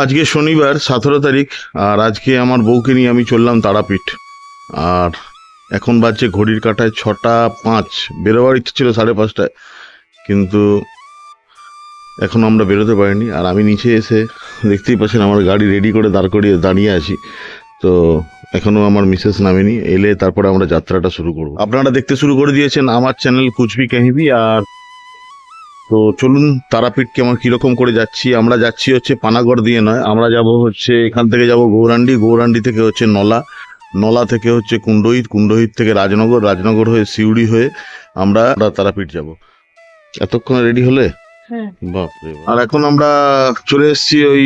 আজকে শনিবার, সতেরো তারিখ, আর আজকে আমার বউকে নিয়ে আমি চললাম তারাপীঠ। আর এখন বাজছে ঘড়ির কাঁটায় ছটা পাঁচ, বেরোবার ইচ্ছে ছিল সাড়ে পাঁচটায়, কিন্তু এখন আমরা বেরোতে পারিনি। আর আমি নিচে এসে দেখতেই পাচ্ছেন আমার গাড়ি রেডি করে দাঁড় করিয়ে দাঁড়িয়ে আছি। তো এখনও আমার মিসেস নামেনি, এলে তারপরে আমরা যাত্রাটা শুরু করব। আপনারা দেখতে শুরু করে দিয়েছেন আমার চ্যানেল কুচবি কাহিবি আর তো চলুন তারাপীঠকে আমার কীরকম করে যাচ্ছি? আমরা যাচ্ছি হচ্ছে পানাগড় দিয়ে নয় আমরা যাব হচ্ছে এখান থেকে যাব গৌরান্ডি গৌরান্ডি থেকে হচ্ছে নলা নলা থেকে হচ্ছে কুণ্ডহিত কুণ্ডহিত থেকে রাজনগর রাজনগর হয়ে সিউড়ি হয়ে আমরা তারাপীঠ যাব। এতক্ষণ রেডি হলে? হ্যাঁ। বাপরে। আর এখন আমরা চলে এসেছি ওই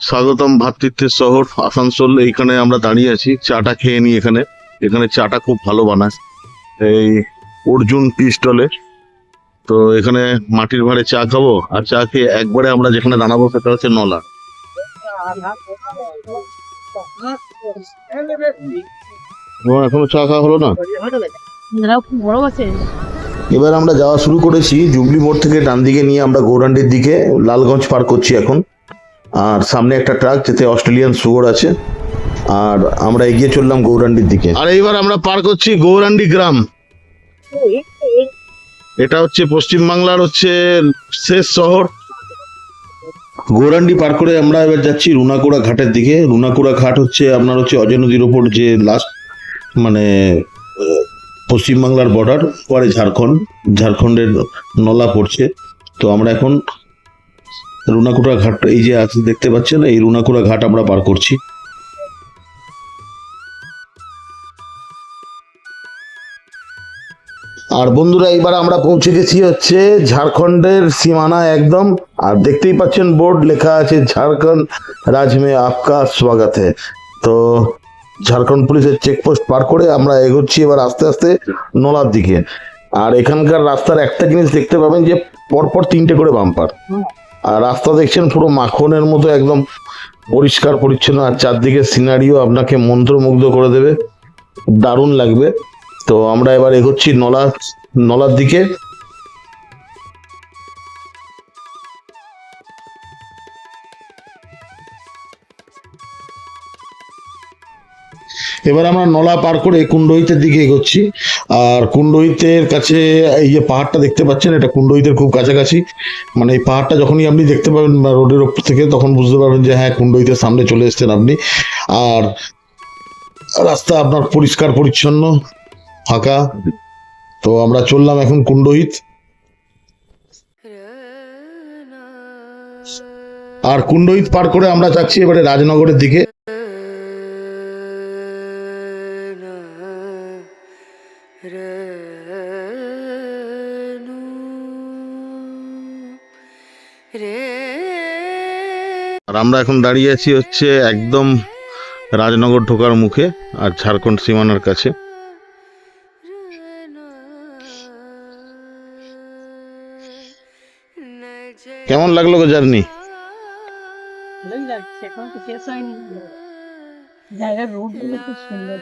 স্বাগতম ভাতৃত্বের শহর আসানসোল এইখানে আমরা দাঁড়িয়ে আছি চাটা খেয়ে নিই এখানে। এখানে চাটা খুব ভালো বানায়। এই অর্জুন টি স্টলে তো এখানে মাটির ভাঁড়ে চা খাব আর চা খেয়ে একবারে আমরা যেখানে দাঁড়াবো সেটা হচ্ছে নলা। এখনও চা খাওয়া হলো না? এবার আমরা যাওয়া শুরু করেছি জুবলি মোড় থেকে ডান দিকে নিয়ে আমরা গৌরান্ডির দিকে লালগঞ্জ পার করছি এখন। আর সামনে একটা ট্রাক যেতে অস্ট্রেলিয়ান সুগর আছে আর আমরা এগিয়ে চললাম গৌরান্ডির দিকে। আর এইবার আমরা পার করছি গৌরান্ডি গ্রাম। এটা হচ্ছে পশ্চিম বাংলার হচ্ছে শেষ শহর। গৌরান্ডি পার করে আমরা এবার যাচ্ছি রুনাকুড়া ঘাটের দিকে। রুনাকুড়া ঘাট হচ্ছে আপনার হচ্ছে অজয় নদীর ওপর যে লাস্ট মানে পশ্চিমবাংলার বর্ডার পরে ঝাড়খণ্ড। ঝাড়খণ্ডের নলা পড়ছে। তো আমরা এখন রুনাকুড়া ঘাট, এই যে আছে দেখতে পাচ্ছেন, এই রুনাকুড়া ঘাট আমরা পার করছি। আর বন্ধুরা এবার আমরা পৌঁছে গেছি হচ্ছে ঝাড়খণ্ডের সীমানা একদম। আর দেখতেই পাচ্ছেন বোর্ড লেখা আছে, ঝাড়খণ্ড রাজ মে আপকা স্বাগত তো ঝাড়খণ্ড পুলিশের চেকপোস্ট পার করে আমরা এগোচ্ছি এবার আস্তে আস্তে নলার দিকে। আর এখানকার রাস্তার একটা জিনিস দেখতে পাবেন যে, পরপর তিনটে করে বাম্পার। আর রাস্তা দেখছেন পুরো মাখনের মতো একদম পরিষ্কার পরিচ্ছন্ন। আর চারদিকে সিনারিও আপনাকে মন্ত্রমুগ্ধ করে দেবে। দারুণ লাগবে। তো আমরা এবার এগোচ্ছি নলা, নলার দিকে। এবার আমরা নলা পার করে কুণ্ডহিতের দিকে এগোচ্ছি। আর কুণ্ডহিতের কাছে এই যে পাহাড়টা দেখতে পাচ্ছেন, এটা কুণ্ডহিতের খুব কাছাকাছি। মানে এই পাহাড়টা যখনই আপনি দেখতে পাবেন রোডের ওপর থেকে, তখন বুঝতে পারবেন যে হ্যাঁ কুণ্ডহিতের সামনে চলে এসছেন আপনি। আর রাস্তা আপনার পরিষ্কার, পরিচ্ছন্ন। ফাঁকা। তো আমরা চললাম এখন কুণ্ডহিত। আর কুণ্ডহিত পার করে আমরা যাচ্ছি এবারে রাজনগরের দিকে। আর আমরা এখন দাঁড়িয়ে আছি হচ্ছে একদম রাজনগর ঢোকার মুখে, আর ঝাড়খণ্ড সীমানার কাছে। কেমন লাগল গো জার্নি?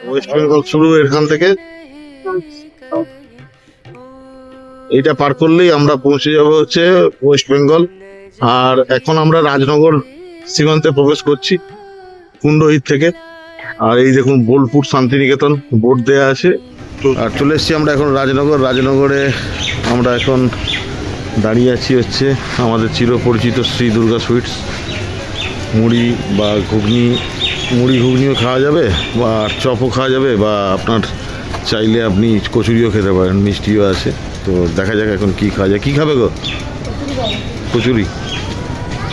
ওয়েস্ট বেঙ্গল শুরু এখান থেকে। এইটা পার করলেই আমরা পৌঁছে যাব হচ্ছে ওয়েস্ট বেঙ্গল আর এখন আমরা রাজনগর সীমান্তে প্রবেশ করছি কুণ্ডহিত থেকে। আর এই দেখুন বোলপুর শান্তিনিকেতন বোর্ড দেয়া আছে। আর চলে এসেছি আমরা এখন রাজনগর। রাজনগরে আমরা এখন দাঁড়িয়ে আছি হচ্ছে আমাদের চিরপরিচিত শ্রী দুর্গা সুইটস। মুড়ি বা ঘুগনি মুড়ি ঘুগনিও খাওয়া যাবে বা চপও খাওয়া যাবে বা আপনার চাইলে আপনি কচুরিও খেতে পারেন মিষ্টিও আছে। তো দেখা যাক এখন কি খাওয়া যায়। কী খাবে গো? কচুরি।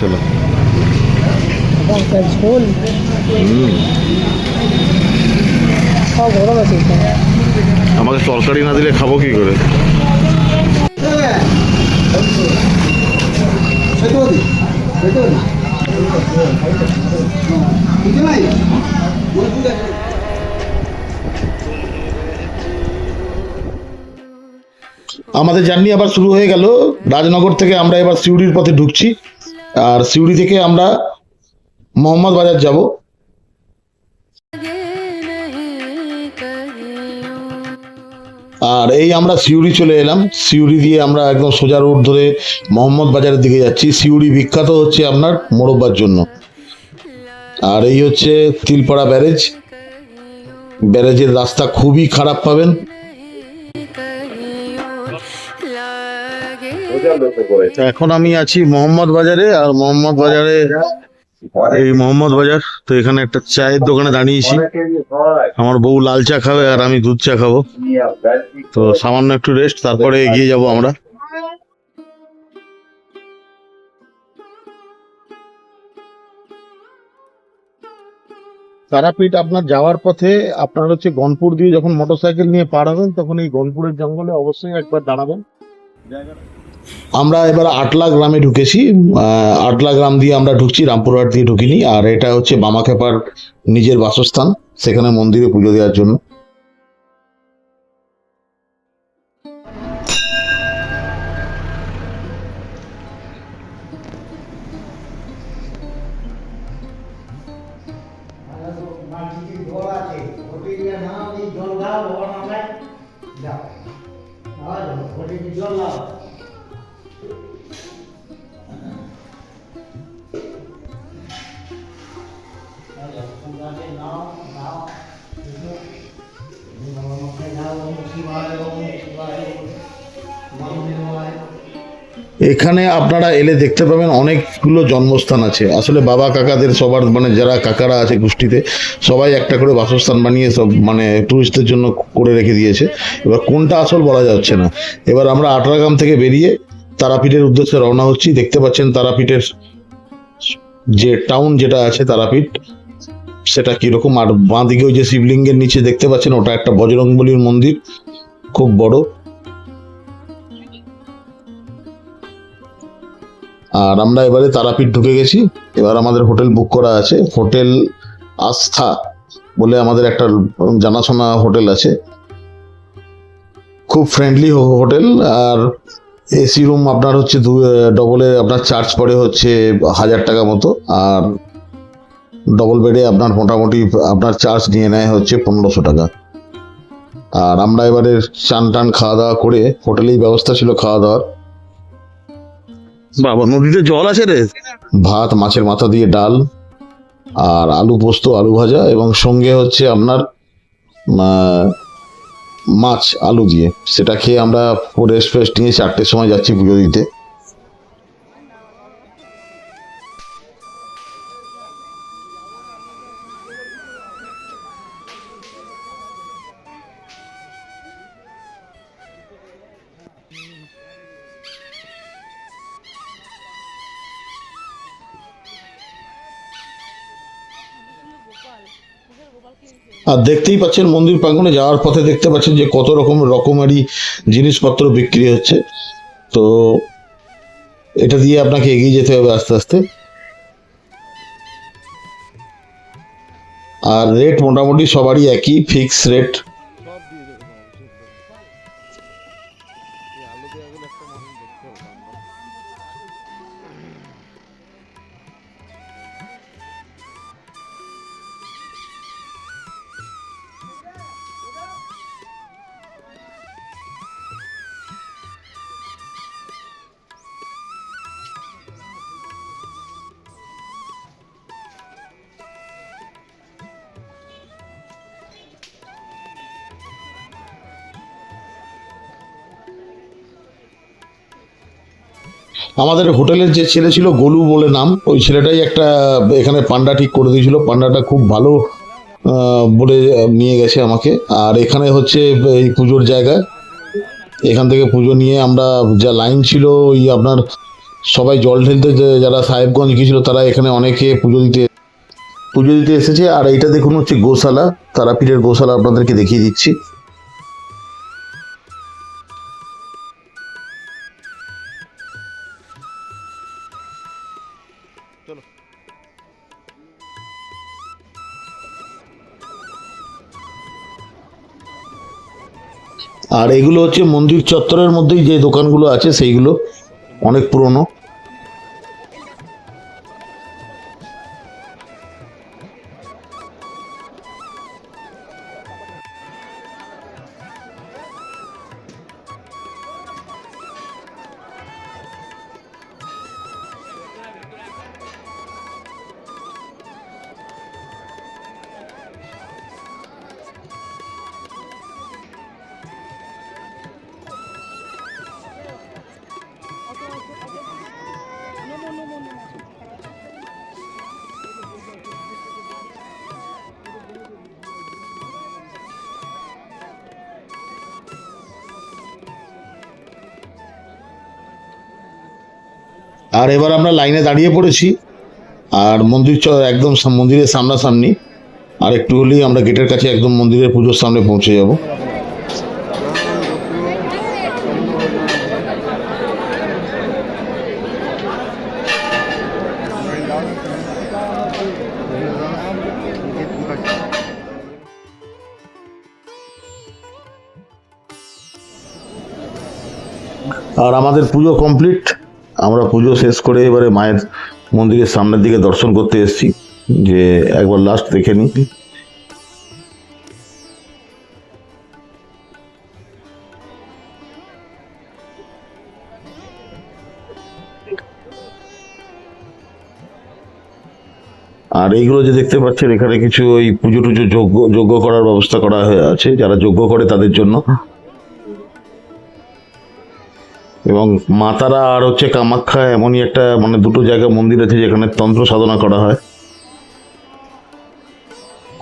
চলো। আমাকে তরকারি না দিলে খাব কি করে? আমাদের জার্নি আবার শুরু হয়ে গেল। রাজনগর থেকে আমরা এবার সিউড়ির পথে ঢুকছি। আর সিউড়ি থেকে আমরা মোহাম্মদ বাজার যাব। আর এই আমরা সিউড়ি চলে এলাম। সিউড়ি দিয়ে আমরা একদম সোজা রোড ধরে মোহাম্মদ বাজারের দিকে যাচ্ছি। সিউড়ি বিখ্যাত হচ্ছে আপনার মোরব্বার জন্য। আর এই হচ্ছে তিলপাড়া ব্যারেজ। ব্যারেজের রাস্তা খুবই খারাপ পাবেন। এখন আমি আছি মোহাম্মদ বাজারে আর মোহাম্মদ বাজারে এই মোহাম্মদ বাজার তো এখানে একটা চায়ের দোকানে দাঁড়িয়েছি। আমার বউ লাল চা খাবে আর আমি দুধ চা খাব। তো সামান্য একটু রেস্ট তারপরে এগিয়ে যাব আমরা। তারাপীঠ আপনার যাওয়ার পথে আপনার হচ্ছে গনপুর দিয়ে যখন মোটরসাইকেল নিয়ে পার হবেন তখন এই গনপুরের জঙ্গলে অবশ্যই একবার দাঁড়াবেন। আমরা এবার আটলা গ্রামে ঢুকেছি আটলা গ্রাম দিয়ে আমরা ঢুকছি, রামপুরহাট দিয়ে ঢুকিনি, আর এটা হচ্ছে বামাখ্যাপার নিজের বাসস্থান, সেখানে মন্দিরে পুজো দেওয়ার জন্য। এখানে আপনারা এলে দেখতে পাবেন অনেকগুলো জন্মস্থান আছে। আসলে বাবা কাকাদের সবার মানে যারা কাকারা আছে গোষ্ঠীতে, সবাই একটা করে বাসস্থান বানিয়ে সব মানে টুরিস্টদের জন্য করে রেখে দিয়েছে। এবার কোনটা আসল বলা যাচ্ছে না। এবার আমরা আটরাগ্রাম থেকে বেরিয়ে তারাপীঠের উদ্দেশ্যে রওনা হচ্ছি। দেখতে পাচ্ছেন তারাপীঠের যে টাউন যেটা আছে তারাপীঠ, সেটা কীরকম। আর বাঁদিকে ওই যে শিবলিঙ্গের নিচে দেখতে পাচ্ছেন, ওটা একটা বজরংবলীর মন্দির। খুব বড়। আর আমরা এবারে তারাপীঠ ঢুকে গেছি। এবার আমাদের হোটেল বুক করা আছে। হোটেল আস্থা বলে আমাদের একটা জানাশোনা হোটেল আছে। খুব ফ্রেন্ডলি হোটেল। আর এসি রুম আপনার হচ্ছে দু ডবলে আপনার চার্জ পড়ে হচ্ছে হাজার টাকা মতো। আর ডবল বেডে আপনার মোটামুটি আপনার চার্জ নিয়ে নেয় হচ্ছে পনেরোশো টাকা। আর আমরা এবারে চান টান খাওয়া দাওয়া করে হোটেলেই ব্যবস্থা ছিল খাওয়া দাওয়ার বাবা, নদীতে জল আছে রে? ভাত, মাছের মাথা দিয়ে ডাল আর আলু পোস্ত, আলু ভাজা এবং সঙ্গে হচ্ছে আপনার মাছ, আলু দিয়ে। সেটা খেয়ে আমরা রেস্ট ফেস্ট নিয়ে চারটের সময় যাচ্ছি পুজো দিতে। আর দেখতেই পাচ্ছেন মন্দির প্রাঙ্গণে যাওয়ার পথে দেখতে পাচ্ছেন যে কত রকম রকমারি জিনিসপত্র বিক্রি হচ্ছে। তো এটা দিয়ে আপনাকে এগিয়ে যেতে হবে আস্তে আস্তে। আর রেট মোটামুটি সবারই একই ফিক্স রেট আমাদের হোটেলের যে ছেলে ছিল গোলু বলে নাম, ওই ছেলেটাই একটা, এখানে পান্ডা ঠিক করে দিয়েছিল। পান্ডাটা খুব ভালো বলে নিয়ে গেছে আমাকে। আর এখানে হচ্ছে এই পুজোর জায়গা। এখান থেকে পুজো নিয়ে আমরা যা লাইন ছিল, ওই আপনার সবাই জল ঢেলতে যারা সাহেবগঞ্জ গিয়েছিল, তারা এখানে অনেকে পুজো দিতে পুজো দিতে এসেছে। আর এইটা দেখুন হচ্ছে গোশালা, তারাপীঠের গোশালা আপনাদেরকে দেখিয়ে দিচ্ছি। আর এগুলো হচ্ছে মন্দির চত্বরের মধ্যেই যে দোকানগুলো আছে সেইগুলো অনেক পুরনো। আর এবার আমরা লাইনে দাঁড়িয়ে পড়েছি। আর মন্দির চ- একদম মন্দিরের সামনাসামনি। আর একটু হলেই আমরা গেটের কাছে একদম মন্দিরের পুজোর সামনে পৌঁছে যাব। আর আমাদের পুজো কমপ্লিট। আমরা পুজো শেষ করে এবারে মায়ের মন্দিরের সামনের দিকে দর্শন করতে এসেছি, যে একবার লাস্ট দেখে নিই। আর এইগুলো যে দেখতে পাচ্ছেন, এখানে কিছু ওই পুজো টুজো যোগ্য যোগ্য করার ব্যবস্থা করা হয়ে আছে, যারা যোগ্য করে তাদের জন্য। এবং মাতারা আর হচ্ছে কামাখ্যা এমনই একটা মানে দুটো জায়গা মন্দির আছে যেখানে তন্ত্র সাধনা করা হয়।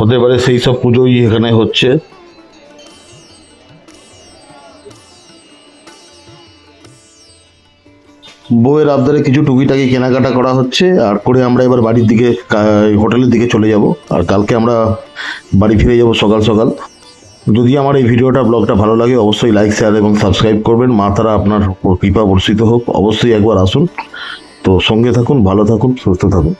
হতে পারে সেই সব পুজোই এখানে হচ্ছে। বউয়ের আবদারে কিছু টুকিটাকি কেনাকাটা করা হচ্ছে, আর করে আমরা এবার বাড়ির দিকে হোটেলের দিকে চলে যাব। আর কালকে আমরা বাড়ি ফিরে যাব সকাল সকাল। যদি আমার এই ভিডিওটা, ব্লগটা ভালো লাগে, অবশ্যই লাইক শেয়ার এবং সাবস্ক্রাইব করবেন। মা তারা আপনার কৃপা বর্ষিত হোক। অবশ্যই একবার আসুন। তো সঙ্গে থাকুন, ভালো থাকুন, সুস্থ থাকুন।